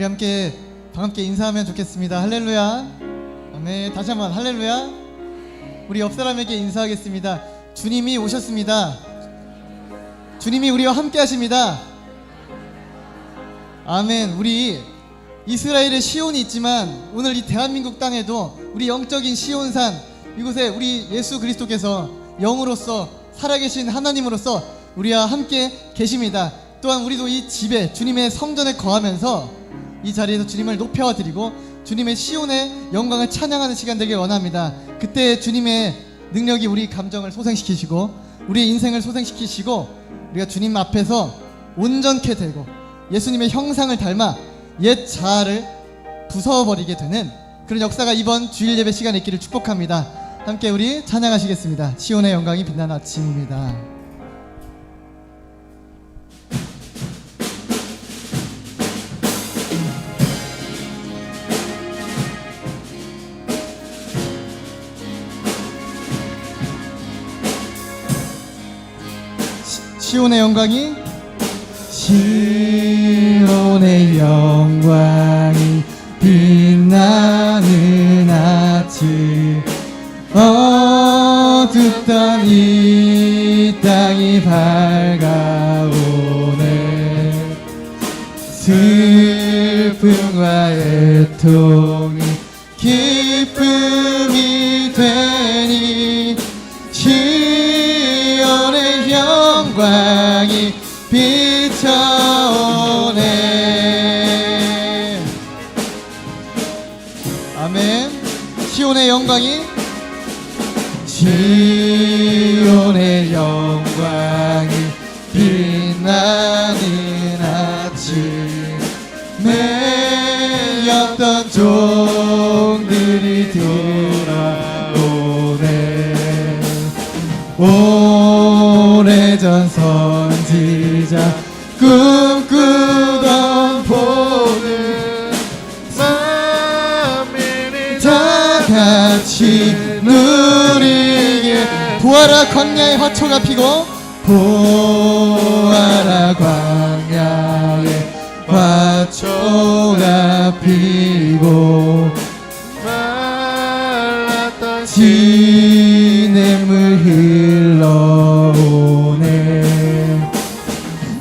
우리 함께 반갑게 인사하면 좋겠습니다. 할렐루야. 아멘. 다시 한번 할렐루야. 우리 옆 사람에게 인사하겠습니다. 주님이 오셨습니다. 주님이 우리와 함께 하십니다. 아멘. 우리 이스라엘의 시온이 있지만 오늘 이 대한민국 땅에도 우리 영적인 시온산 이곳에 우리 예수 그리스도께서 영으로서 살아계신 하나님으로서 우리와 함께 계십니다. 또한 우리도 이 집에 주님의 성전에 거하면서 이 자리에서 주님을 높여 드리고 주님의 시온의 영광을 찬양하는 시간 되길 원합니다. 그때 주님의 능력이 우리 감정을 소생시키시고 우리의 인생을 소생시키시고 우리가 주님 앞에서 온전케 되고 예수님의 형상을 닮아 옛 자아를 부숴버리게 되는 그런 역사가 이번 주일 예배 시간에 있기를 축복합니다. 함께 우리 찬양하시겠습니다. 시온의 영광이 빛나는 아침입니다. 시- 시온의 영광이? 시온의 영광이 빛나는 아침. 어둡던 이 땅이 밝아오네. 슬픔과 애통이 영 같이 누리게. 보아라 광야의 화초가 피고 보아라 광야의 화초가 피고 말랐던 시냇물 흘러오네.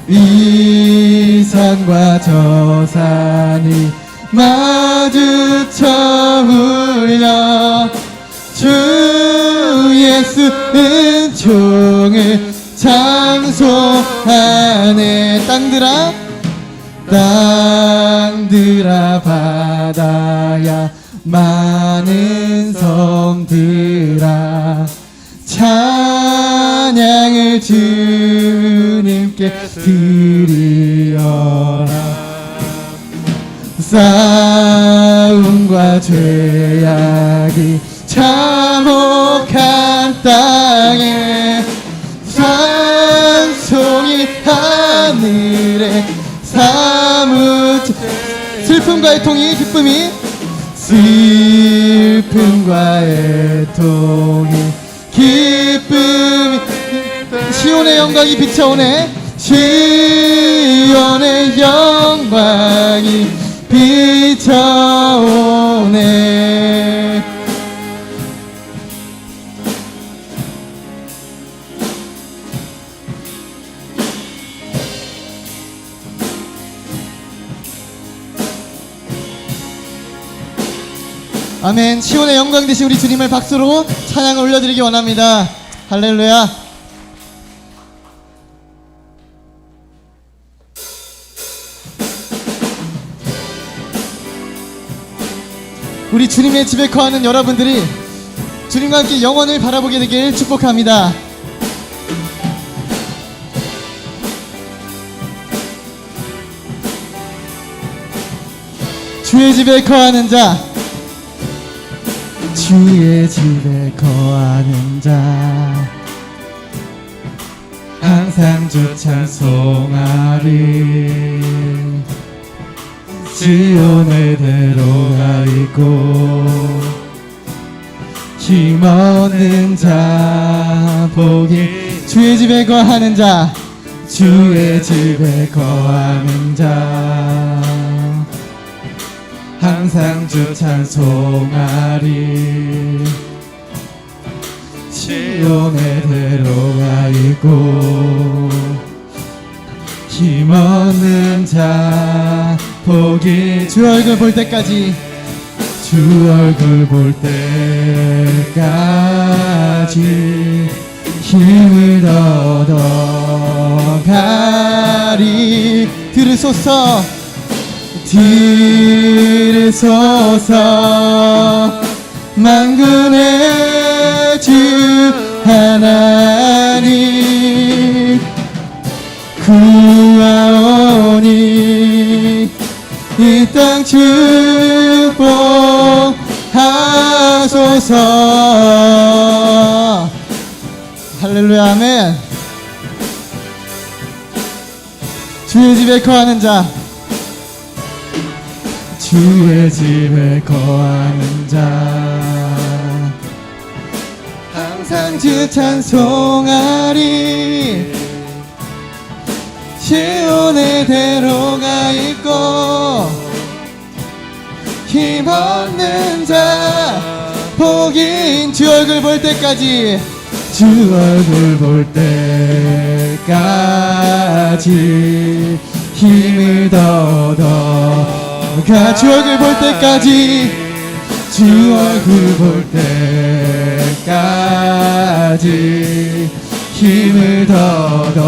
이 산과 저 산이 마주쳐 울려 수 은총을 장소하네. 땅들아 땅들아 바다야. 많은 섬들아 찬양을 주님께 드리어라. 싸움과 죄악이 참 슬픔과 애통이 기쁨이? 슬픔과 애통이 기쁨이. 시온의 영광이 비쳐오네. 시온의 영광이 비쳐 아멘. 시온의 영광 되신 우리 주님을 박수로 찬양을 올려드리기 원합니다. 할렐루야. 우리 주님의 집에 거하는 여러분들이 주님과 함께 영원을 바라보게 되길 축복합니다. 주의 집에 거하는 자, 주의 집에 거하는 자, 항상 주 찬송하리. 지온의 대로가 있고 힘없는 자. 복이 주의 집에 거하는 자. 주의 집에 거하는 자 항상 주 찬송하리. 시온에 들어가 있고 힘없는 자 복이 주 얼굴 볼 때까지 주 얼굴 볼 때까지 힘을 얻어가리 들으소서. 들 으소서 만군의 주 하나님 구하오니 이 땅 축복하소서. 할렐루야 아멘. 주의 집에 거하는 자 찬송하리 시온의 대로가 있고 힘없는 자 복인 주 얼굴 볼 때까지 주 얼굴 볼 때까지 힘을 얻어가 주 얼굴 볼 때까지 주 얼굴 볼 때 까지 힘을 얻어가리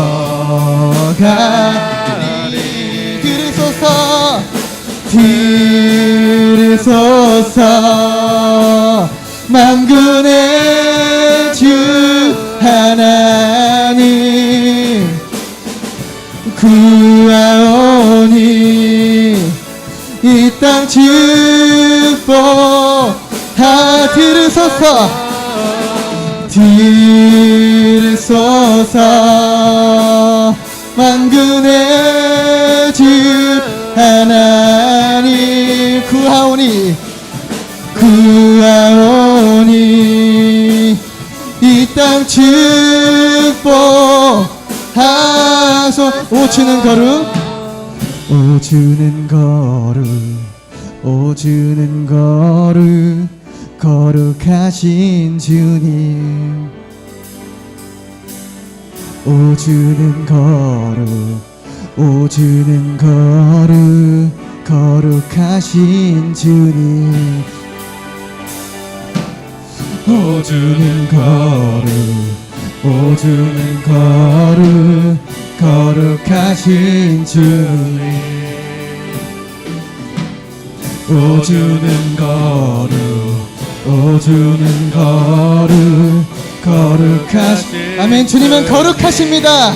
들으소서 들으소서. 만군의 오주는 거룩 오주는 거룩 거룩하신 주님. 오주는 거룩 오주는 거룩 거룩하신 주님. 오주는 거룩 오주는 거룩 거룩하신 주님. 오주는 거룩 오주는 거룩 거룩하신 아멘. 주님은 거룩하십니다.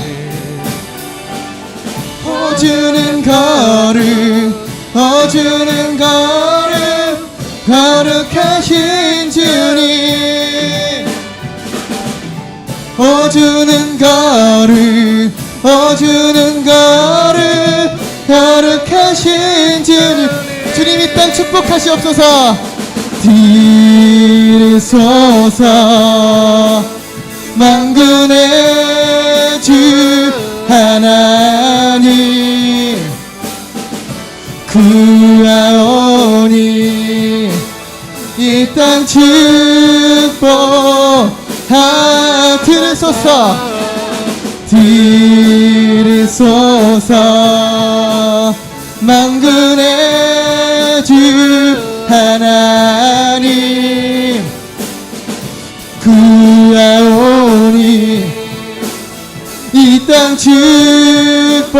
오주는 거룩 오주는 거룩 거룩하신 주님 오주는 거룩 오주는 거룩 거룩하신 주님. 주님 이 땅 축복하시옵소서. 들으소서 만군의 주 하나님 구하오니 이 땅 축복 하 들으소서 들으소서 만군의 주 하나님. 구하오니 이 땅 축복하소서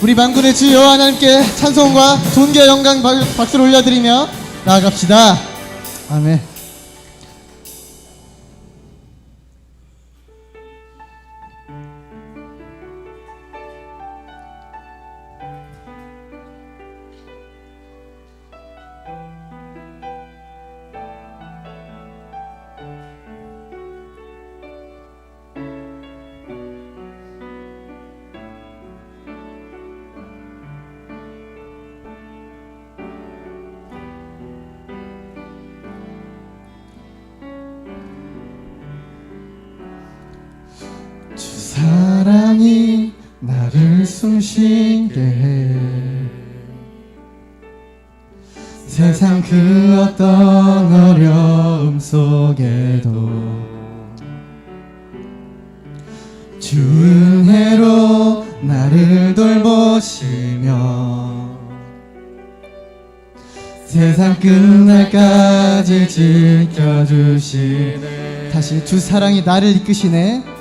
우리 만군의 주 여호와 하나님께 찬송과 존귀와 영광 박- 박수를 올려드리며 나아갑시다. 아멘 숨 쉬게 해 세상 그 어떤 어려움 속에도 주 은혜로 나를 돌보시며 세상 끝날까지 지켜주시네. 다시 주 사랑이 나를 이끄시네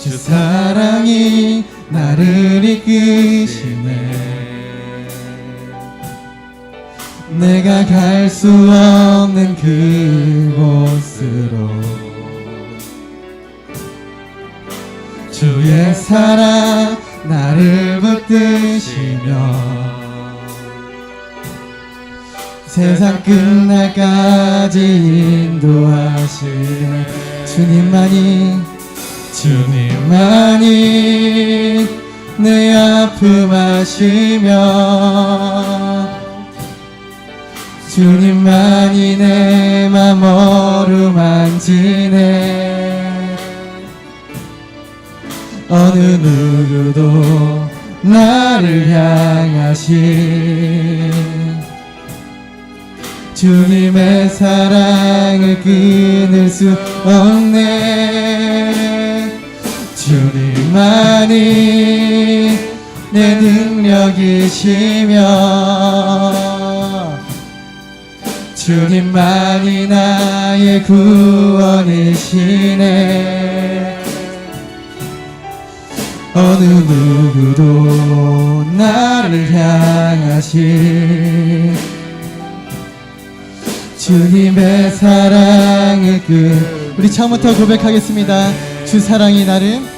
주 사랑이 나를 이끄시네 내가 갈 수 없는 그곳으로 주의 사랑 나를 붙드시며 세상 끝날까지 인도하시네 주님만이 주님만이 내 아픔 아시며 주님만이 내 맘 어루만지네 어느 누구도 나를 향하신 주님의 사랑을 끊을 수 없네 내 능력이시며 주님만이 나의 구원이시네. 어느 누구도 나를 향하신 주님의 사랑을 그 우리 처음부터 고백하겠습니다. 주 사랑이 나를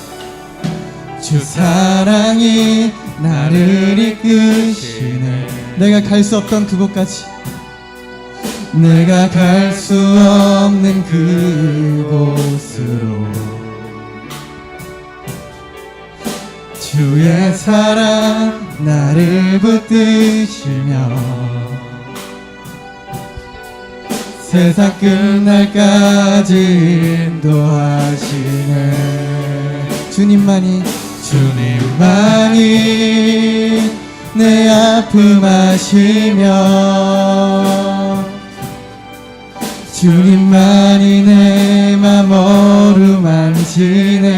주 사랑이 나를 이끄시네. 내가 갈 수 없던 그곳까지. 내가 갈 수 없는 그곳으로. 주의 사랑 나를 붙드시며 세상 끝날까지 인도하시네. 주님만이 주님만이 내 아픔 아시며 주님만이 내 맘 어루 만지네.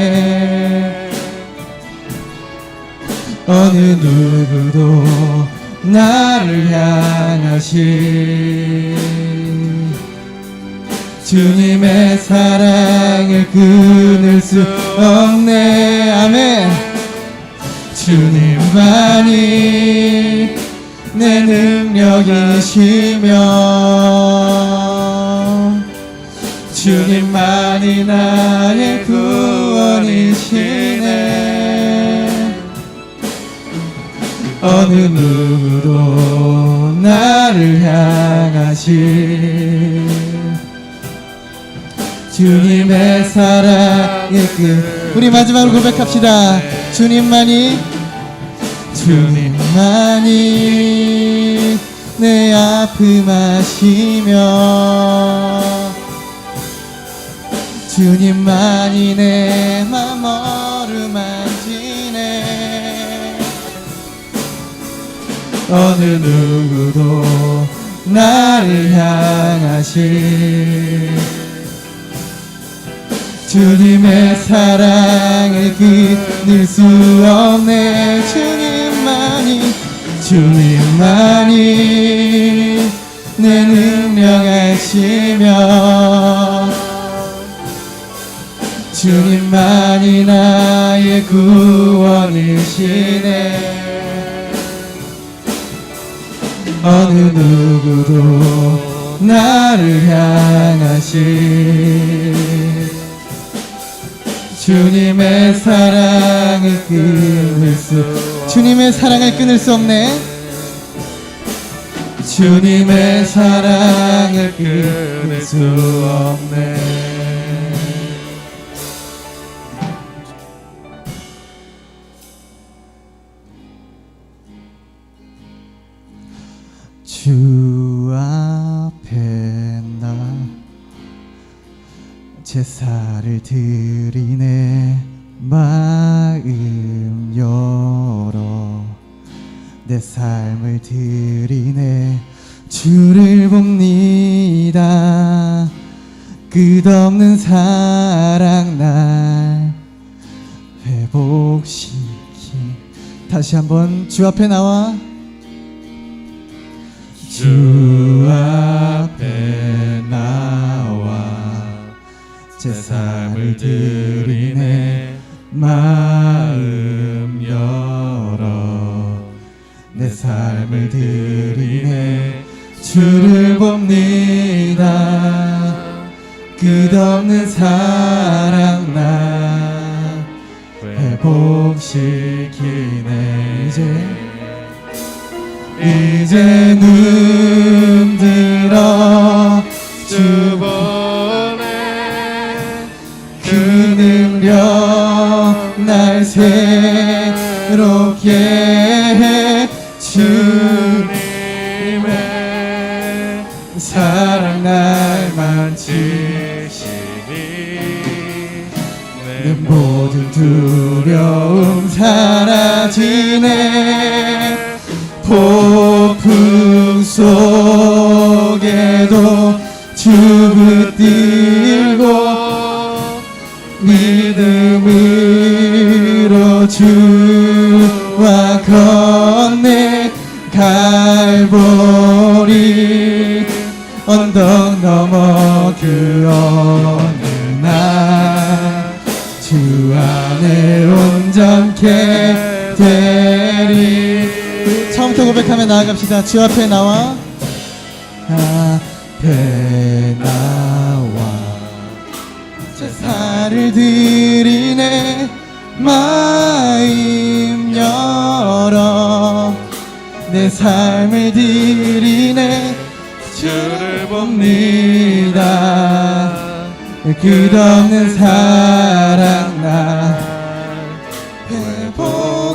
어느 누구도 나를 향하신 주님의 사랑을 끊을 수 없네. 아멘. 주님만이 내 능력이시며 주님만이 나의 구원이시네 어느 누구도 나를 향하신 주님의 사랑의 끝 우리 마지막으로 고백합시다. 주님만이 주님만이 내 아픔 아시며 주님만이 내 맘 어루만지네 어느 누구도 나를 향하신 주님의 사랑을 끊을 수 없네. 주님만이 주님만이 내 능력하시며 주님만이 나의 구원이시네. 어느 누구도 나를 향하신 주님의 사랑을 끊을 수 주님의 사랑을 끊을 수 없네. 주님의 사랑을 끊을 수 없네. 주 앞에 제사를 드리네. 마음 열어. 내 삶을 드리네. 주를 봅니다. 끝없는 사랑 날 회복시키. 다시 한번 주 앞에 나와. 주 제 삶을 드리네. 마음 열어. 내 삶을 드리네. 주를 봅니다. 끝없는 사랑 나 회복시키네 이제. 이제 눈 들어 새롭게 해 주님의 사랑 날 만지시니 내 모든 두려움 사라지네. 폭풍 속에도 주 붙들고 믿음으로 주와 건네 갈보리 언덕 넘어 그 어느 날 주 안에 온전케 되리. 처음부터 고백하며 나아갑시다. 주 앞에 나와. 앞에 나와. 제사를 드리네 마음 열어. 내 삶을 드리네. 주를 봅니다. 끝없는 사랑 나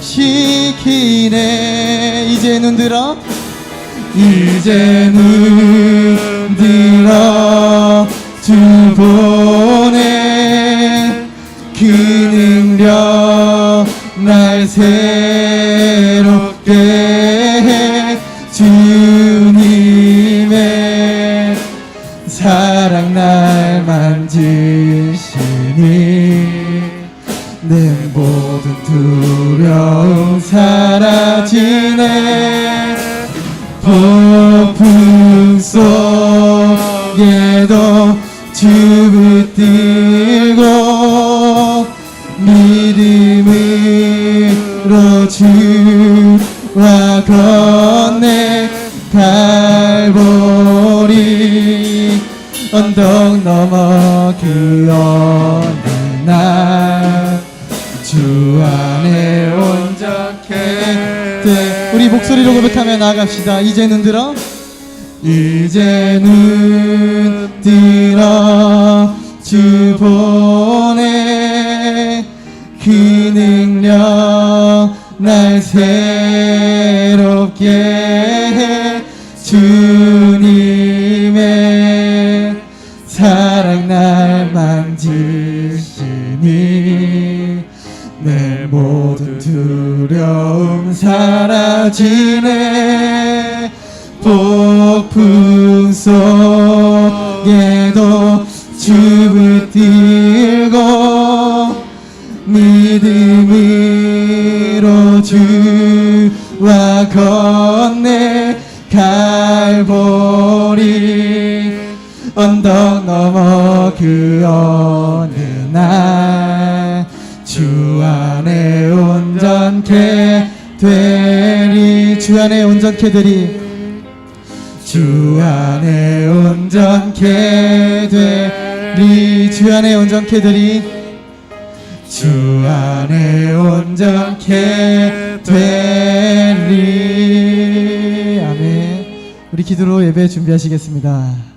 회복시키네. 이제 눈 들어. 이제 눈 들어. 주보 날 새롭게 해 주님의 사랑 날 만지시니 내 모든 두려움 사라지네. 폭풍 속에도 주 붙들 주와 건네 갈보리 언덕 넘어 그 어느 날주 안에 온전케 네, 우리 목소리로 고백하며 나아갑시다. 이제 눈 들어. 이제 눈 들어. 주 보내 날 새롭게 해 주님의 사랑 날 만지시니 내 모든 두려움 사라지네. 폭풍 속에도 주 붙들 주와 건네 갈보리 언덕 넘어 그 어느 날 주 안에 온전케 되리 주 안에 온전케 되리. 주 안에 온전케 되리 주 안에 온전케 되리 주 안에 온전케 되리 아멘. 우리 기도로 예배 준비하시겠습니다.